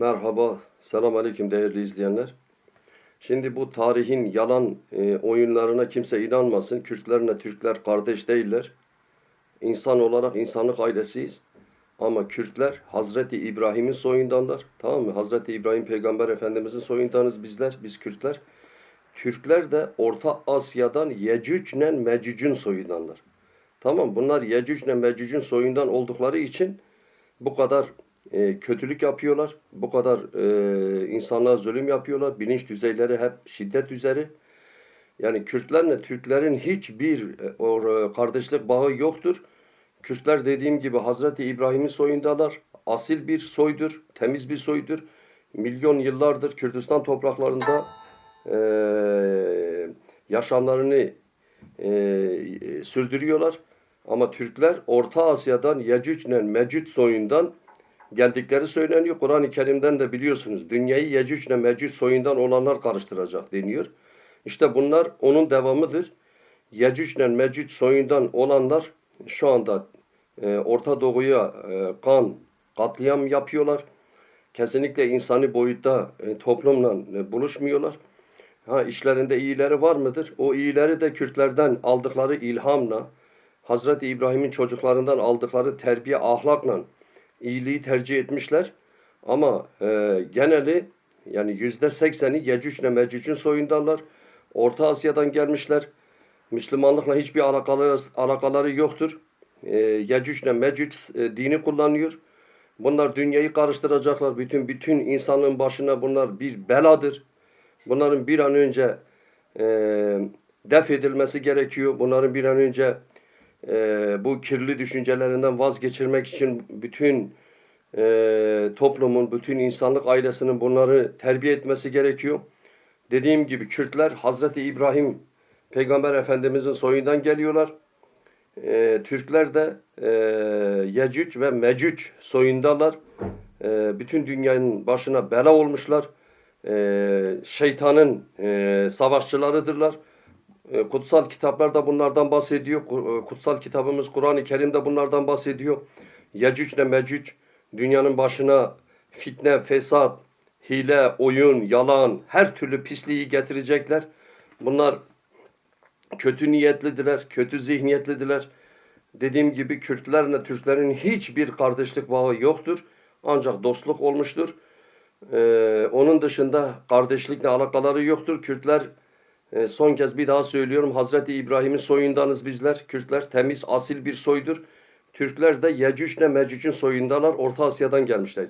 Merhaba, selam aleyküm değerli izleyenler. Şimdi bu tarihin yalan e, oyunlarına kimse inanmasın. Kürtlerle Türkler kardeş değiller. İnsan olarak insanlık ailesiyiz. Ama Kürtler Hazreti İbrahim'in soyundanlar. Tamam mı? Hazreti İbrahim Peygamber Efendimizin soyundanız bizler, biz Kürtler. Türkler de Orta Asya'dan Yecüc'le Mecüc'ün soyundanlar. Tamam bunlar Yecüc'le Mecüc'ün soyundan oldukları için bu kadar e, kötülük yapıyorlar. Bu kadar e, insanlığa zulüm yapıyorlar. Bilinç düzeyleri hep şiddet üzeri. Yani Kürtlerle Türklerin hiçbir e, or, e, kardeşlik bağı yoktur. Kürtler dediğim gibi Hazreti İbrahim'in soyundalar. Asil bir soydur, temiz bir soydur. Milyon yıllardır Kürdistan topraklarında e, yaşamlarını e, sürdürüyorlar. Ama Türkler Orta Asya'dan Yecüc'le Mecüc soyundan geldikleri söyleniyor. Kur'an-ı Kerim'den de biliyorsunuz dünyayı Yecüc'le Mecüc soyundan olanlar karıştıracak deniyor. İşte bunlar onun devamıdır. Yecüc'le Mecüc soyundan olanlar şu anda e, Orta Doğu'ya e, kan, katliam yapıyorlar. Kesinlikle insani boyutta e, toplumla e, buluşmuyorlar. Ha işlerinde iyileri var mıdır? O iyileri de Kürtlerden aldıkları ilhamla, Hazreti İbrahim'in çocuklarından aldıkları terbiye ahlakla iyiliği tercih etmişler. Ama e, geneli yani yüzde sekseni Yecüc'le Mecüc'ün soyundanlar. Orta Asya'dan gelmişler. Müslümanlıkla hiçbir alakaları, alakaları yoktur. E, Yecüc'le Mecüc e, dini kullanıyor. Bunlar dünyayı karıştıracaklar. Bütün bütün insanlığın başına bunlar bir beladır. Bunların bir an önce e, def edilmesi gerekiyor. Bunların bir an önce e, bu kirli düşüncelerinden vazgeçirmek için bütün e, toplumun, bütün insanlık ailesinin bunları terbiye etmesi gerekiyor. Dediğim gibi Kürtler Hazreti İbrahim Peygamber Efendimizin soyundan geliyorlar. E, Türkler de e, Yecüc ve Mecüc soyundalar. E, bütün dünyanın başına bela olmuşlar. E, şeytanın e, savaşçılarıdırlar. E, Kutsal kitaplar da bunlardan bahsediyor. E, Kutsal kitabımız Kur'an-ı Kerim de bunlardan bahsediyor. Yecüc ile Mecüc dünyanın başına fitne, fesat, hile, oyun, yalan, her türlü pisliği getirecekler. Bunlar kötü niyetlidiler, kötü zihniyetlidiler. Dediğim gibi Kürtlerle Türklerin hiçbir kardeşlik bağı yoktur. Ancak dostluk olmuştur. Ee, onun dışında kardeşlikle alakaları yoktur. Kürtler e, son kez bir daha söylüyorum. Hazreti İbrahim'in soyundanız bizler. Kürtler temiz, asil bir soydur. Türkler de Yecüc'le Mecüc'ün soyundalar. Orta Asya'dan gelmişler.